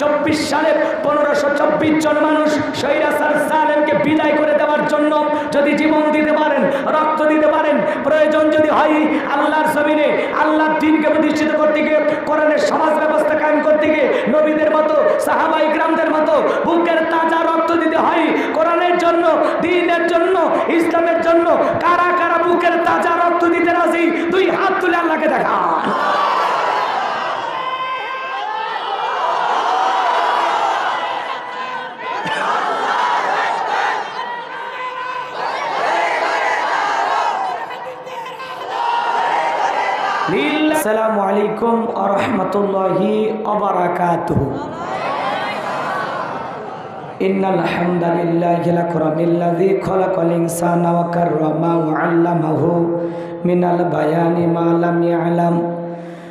চব্বিশ সালে পনেরোশো চব্বিশ জন মানুষ সৈরাসার সালেমকে বিদায় করে দেওয়ার জন্য যদি জীবন দিতে পারেন, রক্ত দিতে পারেন, প্রয়োজন যদি হয় আল্লাহর জমিনে, আল্লাহর দিনকে প্রতিষ্ঠিত করতে গিয়ে, কোরআনের সমাজ ব্যবস্থা কায়েম করতে গিয়ে, নবীদের মতো, সাহাবাই গ্রামদের মতো বুকের তাজা রক্ত দিতে হয়, কোরআনের জন্য, দিনের জন্য, ইসলামের জন্য, কারা কারা বুকের তাজা রক্ত দিতে রাজি, দুই হাত তুলে আল্লাহকে দেখা আসসালামু আলাইকুম আ রহমতুল্লাহি অবরাকাতুহু إن الحمد لله الأكرم الذي خلق الإنسان وكرمه وعلمه من البيان ما لم يعلم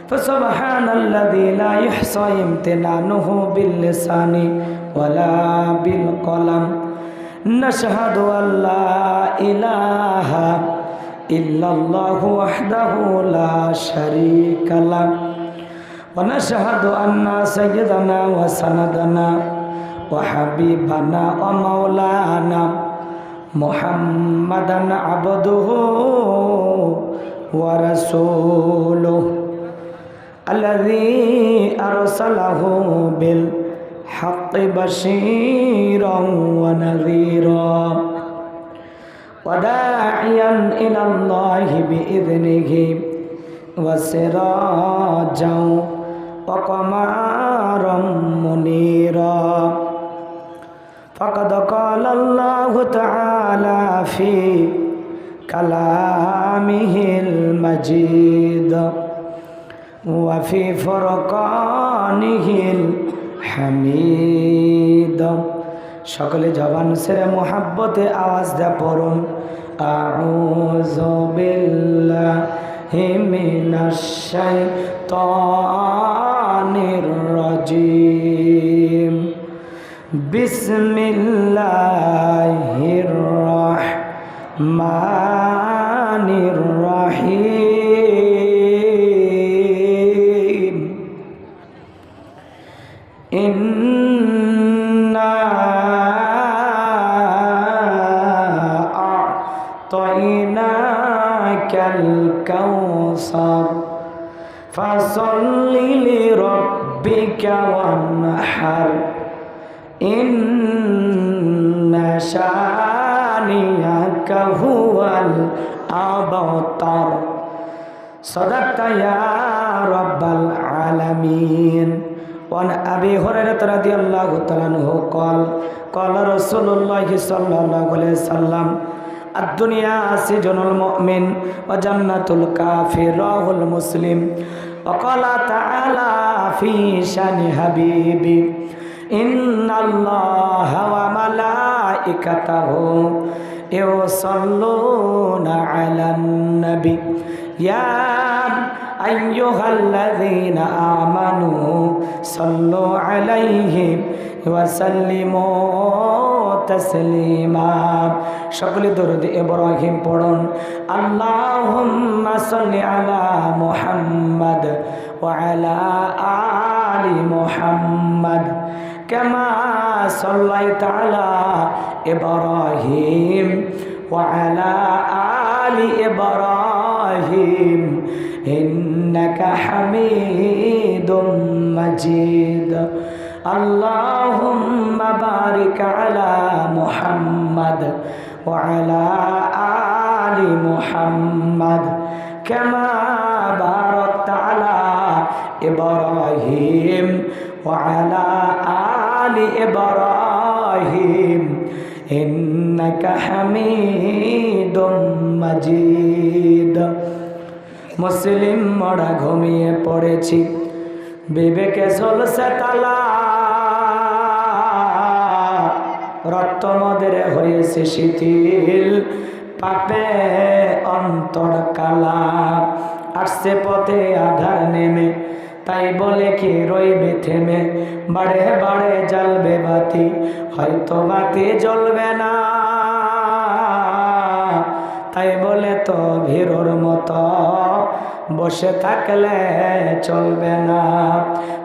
فسبحان الذي لا يحصى امتنانه باللسان ولا بالقلم نشهد أن لا إله إلا الله وحده لا شريك له ونشهد أن سيدنا وسندنا وحبيبنا ومولانا محمدا عبده ورسوله الذي أرسله بالحق بشيرا ونذيرا وداعيا إلى الله بإذنه وسراجا وقمارا منيرا. فقد قال الله تعالى في كلامه المجيد وفي فرقانه الحميد. সকলে জবান সেরে মোহাব্বতে আওয়াজ দে পড়ুন। আউযু বিল্লাহি মিনাশ শাইতানির রাজিম। বিসমিল্লাহির রহমানির فصل لربك وانحر إن شانئك هو الأبتر صدقت يا رب العالمين وعن أبي هريرة رضي الله تعالى عنه قال قال رسول الله صلى الله عليه وسلم الدنيا سجن المؤمن وجنة الكافر رواه المسلم وقال تعالى في شان حبيبي إن الله وملائكته يصلون على النبي يا أيها الذين آمنوا صلوا عليه وسلموا تسليما সকলে দরুদ ইব্রাহিম পড়ুন আল্লাহুম্মা সাল্লি আলা মুহাম্মাদ ওয়া আলা আলি মুহাম্মাদ كما صليت على إبراهيم وعلى آل إبراهيم إنك حميد مجيد اللهم بارك على محمد وعلى آل محمد كما باركت على إبراهيم وعلى آل إبراهيم إنك حميد مجيد মুসলিম মরা ঘুমিয়ে পড়েছি বিবেকে চলছে তালা রক্ত মদের হয়েছে শিথিল। পাপে অন্তর কালা। আসছে পথে আধার নেমে, তাই বলে কি রইবে থেমে? বাড়ে বাড়ে জ্বালবে বাতি, হয়তো বাতি জ্বলবে না। তাই বলে তো ভিড়োর মতো। বসে থাকলে চলবে না।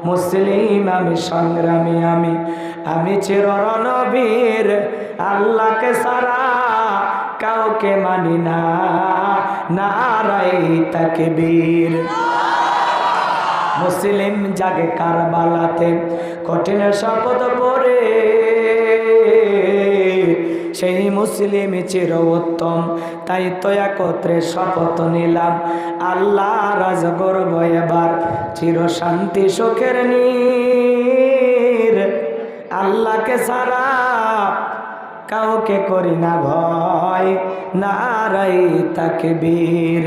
মুসলিম আমি, সংগ্রামী আমি। আমি চিররণবীর, আল্লাহকে সারা কাউকে মানি না। নারাই তাকে বীর মুসলিম জাগে কারবালাতে। কঠিন শপথ পরে সেই মুসলিম চির উত্তম তাই তো একত্রে শপথ নিলাম। আল্লাহ রাজ করব এবার চির শান্তি সুখের নীর। আল্লাহকে সারা কাউকে করি না ভয়, নারাই তাকে বীর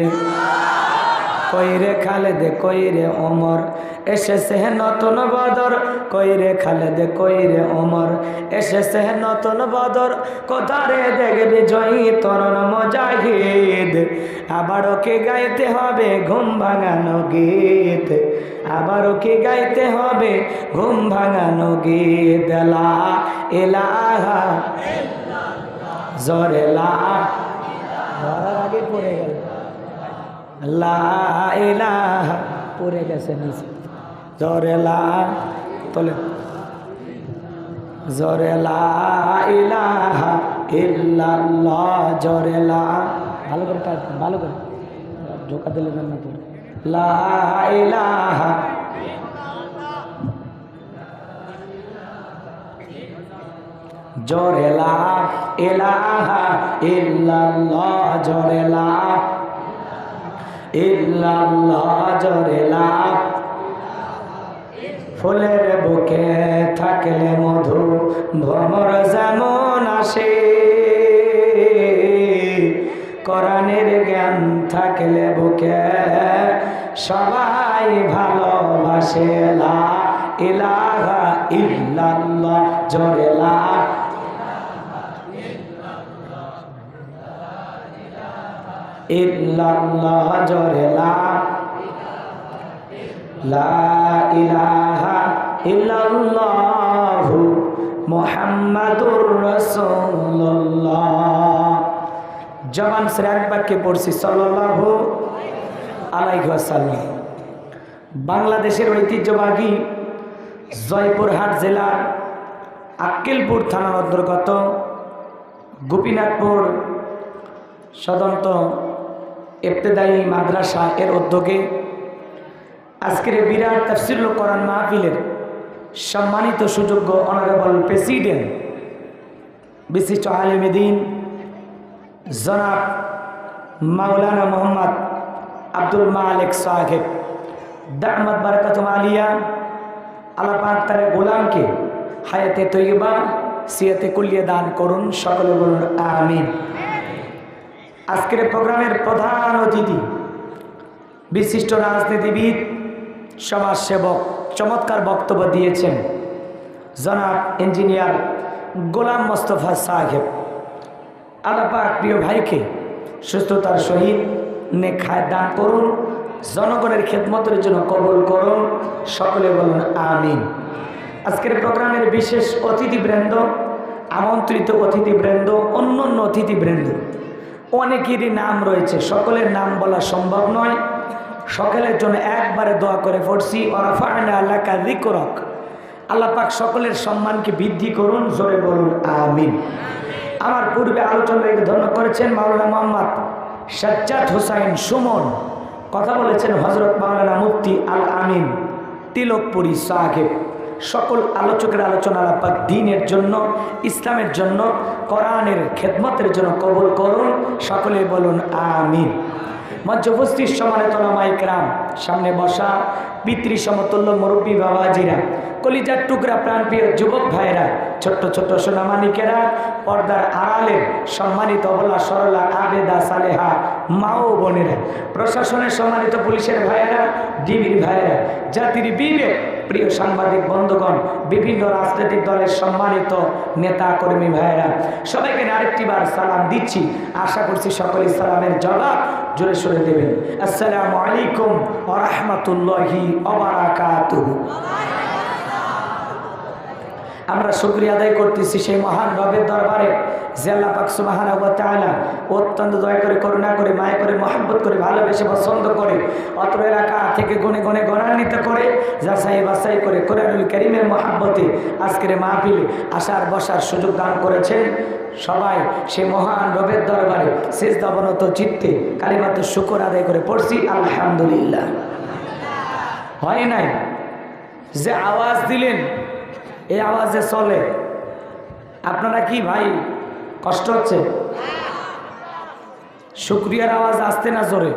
কইরে খালেদে, কইরে ওমর এসেছে নতুন বদর। কইরে খালেদে, কইরে ওমর। এসেছে নতুন বদর। কোথারে দেখবি জয়ী তরণ মজাহিদ। আবারও কি গাইতে হবে ঘুম ভাঙানো গীত? আবারও কি গাইতে হবে ঘুম ভাঙানো গীত? লা ইলাহা জরেলা ধরার আগে পড়ে গেল। লা ইলাহা। পড়ে গেছে নিচে। জরে লা তোলে জরে লা ইলাহা ইল্লাল্লাহ জরে লা ভালো করে কর, ভালো করে ঢোকা দিলে না পড়ে। লা ইলাহা জরে লা ইলাহা ইল্লাল্লাহ জরে লা ইল্লাল্লাহ জরে লা ফুলের বুকে থাকলে মধু ভ্রমর যেমন আসে। কোরআনের জ্ঞান থাকলে বুকে সবাই ভালোবাসে। লা ইল্লাল্লাহ, জোরে লা ইল্লাল্লাহ, জোরে লা লা ইলাহা ইল্লাল্লাহু জবান এক বাক্যে পড়ছি, সাল্লাল্লাহু আলাইহি ওয়াসাল্লাম। বাংলাদেশের ঐতিহ্যবাহী জয়পুরহাট জেলার আক্কেলপুর থানার অন্তর্গত গোপীনাথপুর সদন্ত ইবতেদায়ী মাদ্রাসা এর উদ্যোগে আজকের বিরাট তফসিরুল কোরআন মাহফিলের সম্মানিত সুযোগ্য অনারেবল প্রেসিডেন্ট বিশিষ্ট আলিমদিন জনাব মাওলানা মোহাম্মদ আব্দুল মালিক সাহেব। দাহমদ বারকাতুম আলিয়া আল্লাহ পাক তার গোলামকে হায়াতে তৈবা সিয়াতে কুলিয়ে দান করুন সকলে বলুন আমিন। আজকের প্রোগ্রামের প্রধান অতিথি, বিশিষ্ট রাজনীতিবিদ সমাজসেবক চমৎকার বক্তব্য দিয়েছেন জনাব ইঞ্জিনিয়ার গোলাম মোস্তফা সাহেব। আলাপাক প্রিয় ভাইকে সুস্থতার সহিত নেখায় দান করুন, জনগণের খেদমতের জন্য কবল করুন, সকলে বলুন আমিন। আজকের প্রোগ্রামের বিশেষ অতিথিবৃন্দ, আমন্ত্রিত অতিথিবৃন্দ অন্য অন্য অতিথিবৃন্দ, অনেকেরই নাম রয়েছে, সকলের নাম বলা সম্ভব নয়। সকলের জন্য একবারে দোয়া করে পড়ছি ওরাফায়না আল্লাহ পাক সকলের সম্মানকে বৃদ্ধি করুন, জোরে বলুন, আমিন। আমার পূর্বে আলোচনাকে ধন্য করেছেন মাওলানা মোহাম্মদ সাজ্জাদ হুসাইন সুমন। কথা বলেছেন হজরত মাওলানা মুফতি আল আমিন তিলকপুরি সাহেব। সকল আলোচকের আলোচনা আলাপাক দিনের জন্য, ইসলামের জন্য, কোরআনের খেদমতের জন্য কবুল করুন, সকলে বলুন, আমিন। মঞ্চ উপস্থিত সমানে তলামাইকরাম সামনে বসা পিতৃ সমতুল্য মুরব্বী বাবাজিরা, কলিজার টুকরা প্রাণপ্রিয় যুবক ভাইয়েরা, ছোট্ট ছোট্ট সোনামানিকেরা, পর্দার আড়ালে সম্মানিত অবলা সরলা আবেদা সালেহা মা ও বোনেরা, প্রশাসনের সম্মানিত পুলিশের ভাইয়েরা, ডিবির ভাইয়েরা, জাতির বিবেক, প্রিয় সাংবাদিক বন্ধুগণ, বিভিন্ন রাজনৈতিক দলের সম্মানিত নেতা কর্মী ভাইয়েরা, সবাইকে আরেকটি বার সালাম দিচ্ছি। আশা করছি সকলে সালামের জবাব জোরে সরে দেবেন। আসসালামু আলাইকুম ওরহমতুল্লাহি অবরাকাতুহু আমরা শুক্রিয়া আদায় করতেছি সেই মহান রবের দরবারে। জেল্লা পাকসু মহান অত্যন্ত দয়া করে, করুণা করে, মায়া করে, মহাব্বত করে, ভালোবেসে, পছন্দ করে অত্র এলাকা থেকে গনে গনে গণান্বিত করে, যাচাই বাছাই করে কোরআনুল করিমের মহাব্বতে আজকের মাহফিলে আসার, বসার সুযোগ দান করেছেন সবাই সে মহান রবের দরবারে শেষ দবনত চিত্তে কালিমাত্র শুকর আদায় করে পড়ছি, আলহামদুলিল্লাহ। হয় নাই? যে আওয়াজ দিলেন, এই আওয়াজে চলে। আপনারা কি ভাই কষ্ট হচ্ছে? শুক্রিয়ার আওয়াজ আসতে না জোরে?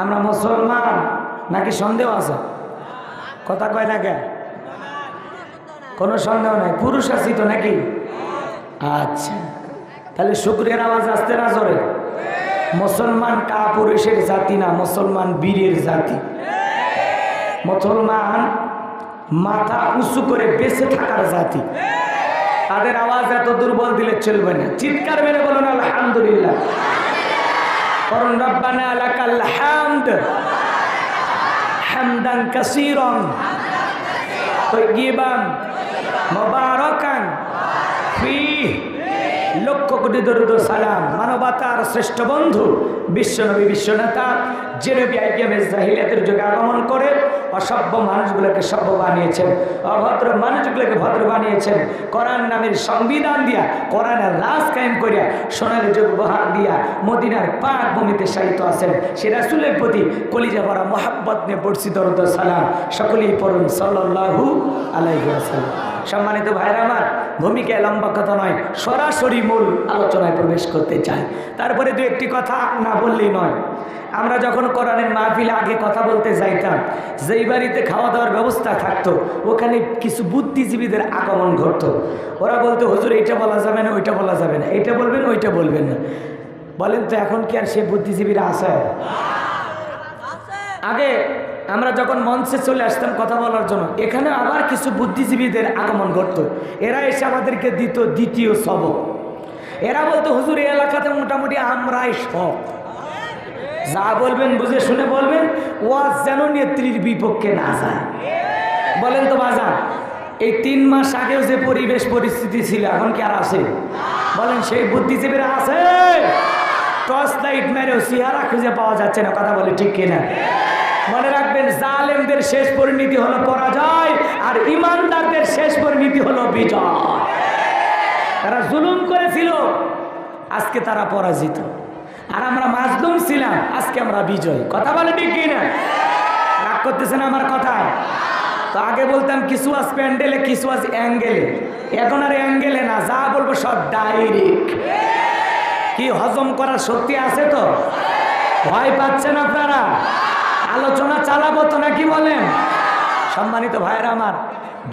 আমরা মুসলমান, নাকি সন্দেহ আছে? কথা কয় না কে কোনো সন্দেহ নাই। পুরুষ আছি তো নাকি? আচ্ছা। তাহলে শুক্রিয়ার আওয়াজ আসতে না জোরে? মুসলমান কা পুরুষের জাতি না, মুসলমান বীরের জাতি? মুসলমান মাথা উঁচু করে বেঁচে থাকার জাতি? তাদের আওয়াজ এত দুর্বল দিলে চলবে না। চিৎকার মেরে বলুন আলহামদুলিল্লাহ। করুন লক্ষ কোটি দরুদ সালাম মানবতার শ্রেষ্ঠ বন্ধু বিশ্বনবী বিশ্বনেতা যে নবী আইয়ামে জাহিলিয়াতের যুগে আগমন করে অসভ্য মানুষগুলোকে সভ্য বানিয়েছেন, অভদ্র মানুষগুলোকে ভদ্র বানিয়েছেন, কোরআন নামের সংবিধান দিয়া, কোরআনের রাজ কায়েম করিয়া, সোনালী যুগ বহার দিয়া মদিনার পাক ভূমিতে সাহিত্য আছেন। সে রাসুলের প্রতি কলিজা ভরা মোহাব্বত নিয়ে পড়ছি দরুদ সালাম। সকলেই পড়ুন সাল্লাহু আলাইহি সম্মানিত ভাইরা আমার ভূমিকায় লম্বা কথা নয়, সরাসরি মূল আলোচনায় প্রবেশ করতে চাই তারপরে দু একটি কথা না বললেই নয়। আমরা যখন কোরআনের মাহফিলে আগে কথা বলতে যাইতাম, যেই বাড়িতে খাওয়া দাওয়ার ব্যবস্থা থাকতো, ওখানে কিছু বুদ্ধিজীবীদের আগমন ঘটতো। ওরা বলতো, হুজুর, এইটা বলা যাবে না, ওইটা বলা যাবে না, এইটা বলবেন, ওইটা বলবেন না। বলেন তো, এখন কি আর সে বুদ্ধিজীবীরা আছে? আগে আমরা যখন মঞ্চে চলে আসতাম কথা বলার জন্য, এখানে আবার কিছু বুদ্ধিজীবীদের আগমন ঘটত। এরা এসে আমাদেরকে দিত দ্বিতীয় সবক। এরা বলতো, হুজুর, এই এলাকাতে মোটামুটি আমরাই সব। যা বলবেন, বুঝে শুনে বলবেন, ওয়াজ যেন নেত্রীর বিপক্ষে না যায়। বলেন তো বাজার এই তিন মাস আগেও যে পরিবেশ পরিস্থিতি ছিল, এখন কি আর আছে? বলেন, সেই বুদ্ধিজীবীরা আছে? টর্চ লাইট মেরেও চেহারা খুঁজে পাওয়া যাচ্ছে না, কথা বলে ঠিক কিনা? মনে রাখবেন, জালেমদের শেষ পরিণতি হলো পরাজয় আর ইমানদারদের শেষ পরিণতি হলো বিজয়। তারা জুলুম করেছিল, আজকে তারা পরাজিত। আর আমরা মাজলুম ছিলাম, আজকে আমরা বিজয়। কথা বলে ঠিক কিনা? রাগ করতেছেন আমার কথা? তো আগে বলতাম, কিছু আজ প্যান্ডেলে, কিছু আজ অ্যাঙ্গেলে। এখন আর অ্যাঙ্গেলে না, যা বলব সব ডাইরেক্ট। কি হজম করার শক্তি আছে তো? ভয় পাচ্ছেন আপনারা? আলোচনা চালাবো তো নাকি বলেন? সম্মানিত ভাইয়ের আমার,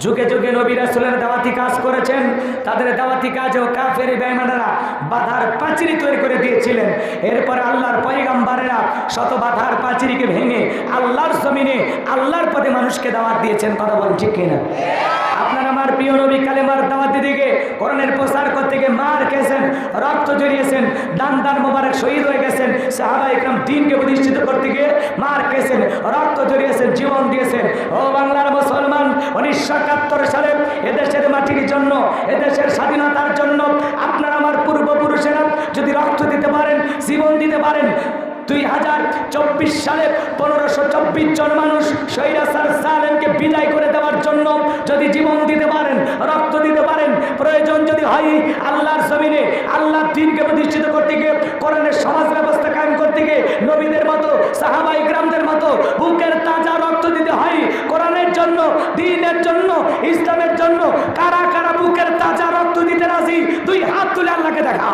যুগে যুগে নবী রাসুলের দাওয়াতি কাজ করেছেন, তাদের দাওয়াতি কাজেও কাফের বেমানেরা বাধার পাঁচিরি তৈরি করে দিয়েছিলেন। এরপর আল্লাহর পয়গাম্বারেরা শত বাধার পাঁচিরিকে ভেঙে আল্লাহর জমিনে আল্লাহর পদে মানুষকে দাওয়াত দিয়েছেন, কথা বলেন ঠিক কিনা? আপনার আমার প্রিয় নবী কালেমার দাওয়াতি দিকে করণের প্রচার করতে গিয়ে মার খেয়েছেন, রক্ত জড়িয়েছেন, দান দান মোবারক শহীদ হয়ে গেছেন, সাহাবা ইকরাম দিনকে প্রতিষ্ঠিত করতে গিয়ে মার খেয়েছেন, রক্ত জড়িয়েছেন, জীবন দিয়েছেন। ও বাংলার মুসলমান, উনিশশো একাত্তর সালে এদেশের মাটির জন্য, এদেশের স্বাধীনতার জন্য আপনার আমার পূর্বপুরুষেরা যদি রক্ত দিতে পারেন, জীবন দিতে পারেন, দুই হাজার চব্বিশ সালে পনেরোশো চব্বিশ জন মানুষ সৈরাসার যদি জীবন দিতে পারেন, রক্ত দিতে পারেন, প্রয়োজন যদি হয় আল্লাহর জমিনে, আল্লাহর দিনকে প্রতিষ্ঠিত করতে গিয়ে, কোরআনের সমাজ ব্যবস্থা কায়েম করতে গিয়ে, নবীদের মতো, সাহাবাই গ্রামদের মতো, বুকের তাজা রক্ত দিতে হয়, কোরআনের জন্য, দিনের জন্য, ইসলামের জন্য, কারা কারা বুকের তাজা রক্ত দিতে রাজি, দুই হাত তুলে আল্লাহকে দেখা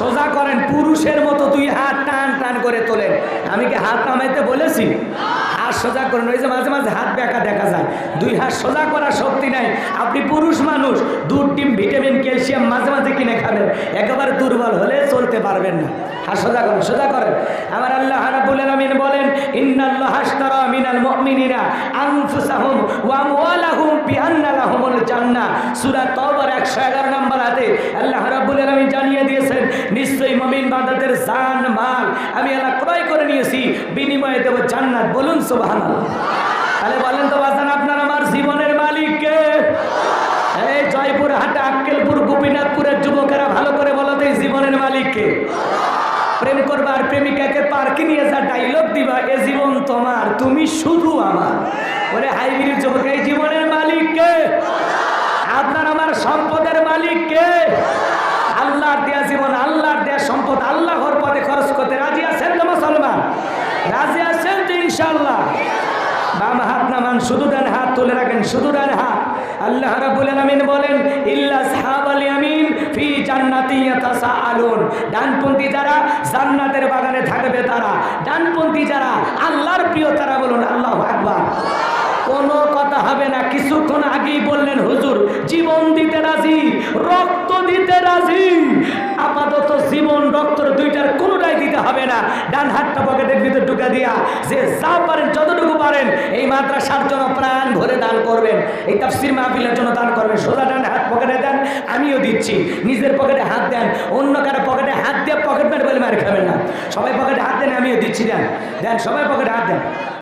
সোজা করেন, পুরুষের মতো দুই হাত টান টান করে তোলেন। আমি কি হাত নামাইতে বলেছি? হাত সোজা করুন। ওই যে মাঝে মাঝে হাত ব্যাকা দেখা যায়। দুই হাত সোজা করার শক্তি নাই। আপনি পুরুষ মানুষ, দুধ, ডিম, ভিটামিন, ক্যালসিয়াম মাঝে মাঝে কিনে খাবেন। একেবারে দুর্বল হলে চলতে পারবেন না। হাত সোজা করেন সোজা করেন। আমার আল্লাহ রাব্বুল আলামিন বলেন, ইন্নাল্লাহ আশতারা মিনাল মুমিনিনা আনফুসাহুম ওয়া আমওয়ালাহুম বিআন্না জান্নাহ। সূরা তওবার 111 নম্বর আয়াতে আল্লাহ রাব্বুল আলামিন জানিয়ে দিয়েছেন, নিশ্চয়ই মুমিন বান্দাদের জান, মাল আমি আল্লাহ ক্রয় করে নিয়েছি। বিনিময়ে দেব জান্নাত। বলুন তাহলে বলেন তো বাজান, আপনার আমার জীবনের মালিক কে? এই জয়পুর হাটে, আক্কেলপুর, গোপীনাথপুরের যুবকেরা ভালো করে বলো তো এই জীবনের মালিক কে? প্রেম করবা আর প্রেমিকাকে পার্কে নিয়ে যা ডাইলগ দিবা, এ জীবন তোমার, তুমি শুধু আমার। ওরে হাইব্রিড যুবক, এই জীবনের মালিক কে? আপনার আমার সম্পদের মালিক কে? আল্লাহর দেয়া জীবন, আল্লাহর দেয়া সম্পদ, আল্লাহর পথে খরচ করতে রাজি আছেন তো মুসলমান? রাজি আছেন ইনশাল্লাহ বাম হাত নামান, শুধু ডান হাত তুলে রাখেন, শুধু ডান হাত। আল্লাহ রাব্বুল আলামিন বলেন, ইল্লা সাহাবাল ইয়ামিন ফি জান্নাতি ইয়াতাসাআলুন। ডানপন্থী যারা জান্নাতের বাগানে থাকবে তারা, ডানপন্থী যারা আল্লাহর প্রিয়, তারা বলুন, আল্লাহ আকবার। কোনো কথা হবে না। কিছুক্ষণ আগেই বললেন, হুজুর, জীবন দিতে রাজি, রক্ত দিতে রাজি। আপাতত জীবন, রক্তর দুইটার কোনোটাই দিতে হবে না। ডান হাতটা পকেটের ভিতরে ঢুকে দিয়া যে যা পারেন, যতটুকু পারেন, এই মাদ্রাসার জন্য প্রাণ ভরে দান করবেন। এই তাফসির মাহফিলের জন্য দান করবেন। সোজা ডান হাত পকেটে দেন, আমিও দিচ্ছি। নিজের পকেটে হাত দেন, অন্য কারও পকেটে হাত দিয়ে পকেট মেরে বলে মার খাবেন না। সবাই পকেটে হাত দেন, আমিও দিচ্ছি, দেন। দেন, সবাই পকেটে হাত দেন।